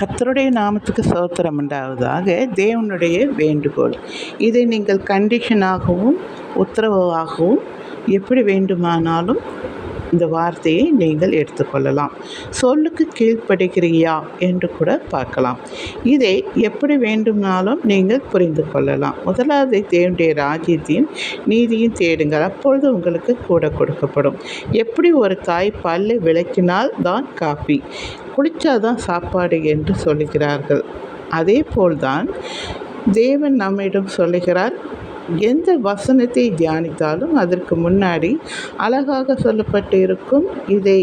கர்த்தருடைய நாமத்துக்கு சோத்திரம் உண்டாவதாக தேவனுடைய வேண்டுகோள். இதை நீங்கள் கண்டிஷனாகவும் உத்தரவாகவும் எப்படி வேண்டுமானாலும் இந்த வார்த்தையை நீங்கள் எடுத்துக்கொள்ளலாம். சொல்லுக்கு கீழ்ப்படுகிறியா என்று கூட பார்க்கலாம். இதை எப்படி வேண்டுமானாலும் நீங்கள் புரிந்து கொள்ளலாம். முதலாவது தேவனுடைய ராஜ்யத்தையும் நீதியும் தேடுங்கள். அப்பொழுது உங்களுக்கு கூட கொடுக்கப்படும். எப்படி ஒரு தாய் பல்லை விளக்கினால் தான் காஃபி குளித்தாதான் சாப்பாடு என்று சொல்லுகிறார்கள். அதே போல்தான் தேவன் நம்மிடம் சொல்லுகிறார் எந்த வசனத்தை தியானித்தாலும் அதற்கு முன்னாடி அழகாக சொல்லப்பட்டு இருக்கும் இதை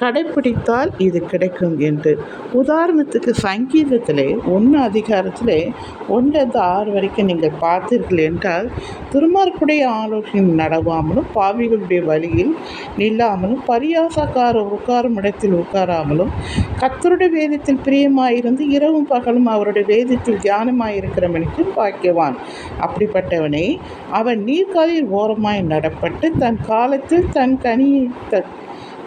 கடைப்பிடித்தால் இது கிடைக்கும் என்று. உதாரணத்துக்கு சங்கீதத்திலே ஒன்று அதிகாரத்திலே ஒன்றிலிருந்து ஆறு வரைக்கும் நீங்கள் பார்த்தீர்கள் என்றால் துருமார்க்குடைய ஆலோசனை நடவாமலும் பாவிகளுடைய வழியில் நில்லாமலும் பரியாசக்கார உட்காரும் இடத்தில் உட்காராமலும் கத்தருடைய வேதத்தில் பிரியமாயிருந்து இரவும் பகலும் அவருடைய வேதத்தில் தியானமாயிருக்கிறவனுக்கு பாக்கியவான். அப்படிப்பட்டவனை அவன் நீர்காலில் ஓரமாய் நடப்பட்டு தன் காலத்தில் தன் கனியை த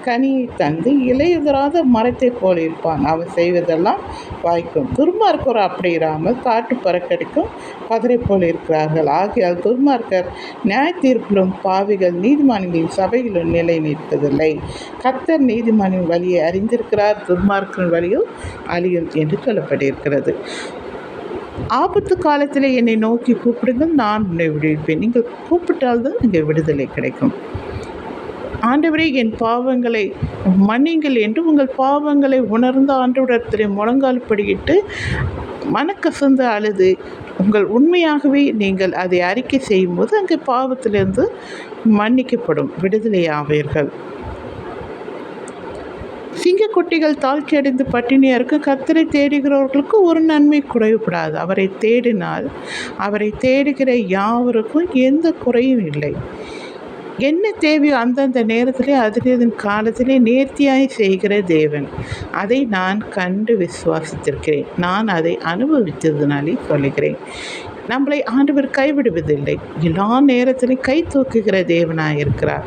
கனியை தந்து இலையுதராத மரத்தைப் போல இருப்பான். அவன் செய்வதெல்லாம் வாய்க்கும். துர்மார்க்கர் அப்படி இராமல் காட்டு பறக்கடிக்கும் பதரை போல் இருக்கிறார்கள். ஆகையால் துர்மார்க்கர் நியாய தீர்ப்பிலும் பாவிகள் நீதிமான்களின் சபையிலும் நிலை நிற்பதில்லை. கத்தர் நீதிமானின் வழியை அறிந்திருக்கிறார். துர்மார்க்கின் வழியும் அழியும் என்று சொல்லப்பட்டிருக்கிறது. ஆபத்து காலத்தில் என்னை நோக்கி கூப்பிடுங்கள். நான் உன்னை விடுவிப்பேன். நீங்கள் கூப்பிட்டால்தான் இங்கே விடுதலை கிடைக்கும். ஆண்டவரே என் பாவங்களை மன்னிங்கள் என்று உங்கள் பாவங்களை உணர்ந்த ஆண்டவரிடத்தில் முழங்கால் படியிட்டு மனக்கசந்து அழுது. உங்கள் உண்மையாகவே நீங்கள் அதை அறிக்கை செய்யும்போது அங்கே பாவத்திலிருந்து மன்னிக்கப்படும். விடுதலை ஆவீர்கள் சிங்கக்குட்டிகள் தாழ்ச்சி அடைந்து பட்டினியாருக்கு கத்தரை தேடுகிறவர்களுக்கு ஒரு நன்மை குறைவுபடாது. அவரை தேடினால் அவரை தேடுகிற யாவருக்கும் எந்த குறையும் இல்லை. என்ன தேவையோ அந்தந்த நேரத்திலே அதிரதன் காலத்திலே நேர்த்தியாய் செய்கிற தேவன். அதை நான் கண்டு விசுவாசித்திருக்கிறேன். நான் அதை அனுபவித்ததுனாலே சொல்லுகிறேன். நம்மளை ஆண்டவர் கைவிடுவதில்லை. எல்லா நேரத்திலும் கை தூக்குகிற தேவனாக இருக்கிறார்.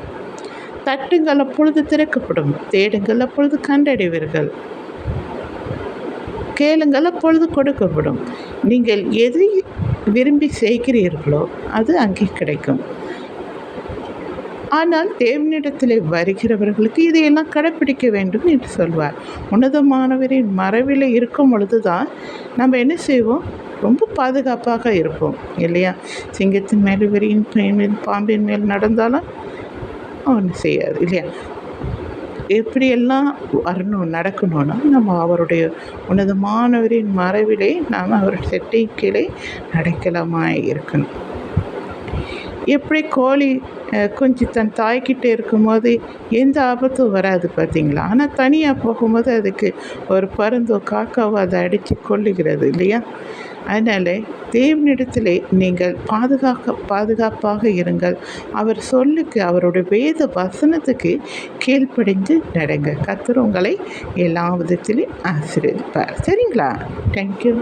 தட்டுங்கள் அப்பொழுது திறக்கப்படும். தேடுங்கள் அப்பொழுது கண்டடைவீர்கள். கேளுங்கள் அப்பொழுது கொடுக்கப்படும். நீங்கள் எதை விரும்பி செய்கிறீர்களோ அது அங்கே கிடைக்கும். ஆனால் தேவனிடத்தில் வருகிறவர்களுக்கு இதையெல்லாம் கடைப்பிடிக்க வேண்டும் என்று சொல்வார். உன்னதமானவரின் மறைவில் இருக்கும் பொழுது தான் நம்ம என்ன செய்வோம்? ரொம்ப பாதுகாப்பாக இருப்போம் இல்லையா? சிங்கத்தின் மேல் வெறியின் மேல் பாம்பின் மேல் நடந்தாலும் ஒன்றும் செய்யாது இல்லையா? எப்படியெல்லாம் வரணும் நடக்கணும்னா நம்ம அவருடைய உன்னதமானவரின் மறைவிலே நாம் அவர் செட்டை கீழே நடக்கலாமாய் இருக்கணும். எப்படி கோழி குஞ்சு தன் தாய்கிட்ட இருக்கும்போது எந்த ஆபத்தும் வராது பார்த்தீங்களா? ஆனால் தனியாக போகும்போது அதுக்கு ஒரு பருந்தோ காக்காவோ அதை அடித்து கொள்ளுகிறது இல்லையா? அதனால் தேவனிடத்திலே நீங்கள் பாதுகாக்க பாதுகாப்பாக இருங்கள். அவர் சொல்லுக்கு அவருடைய வேத வசனத்துக்கு கீழ்ப்படிந்து நடங்க. கத்தர் உங்களை எல்லா விதத்திலையும் ஆசிரியப்பார் சரிங்களா? தேங்க்யூ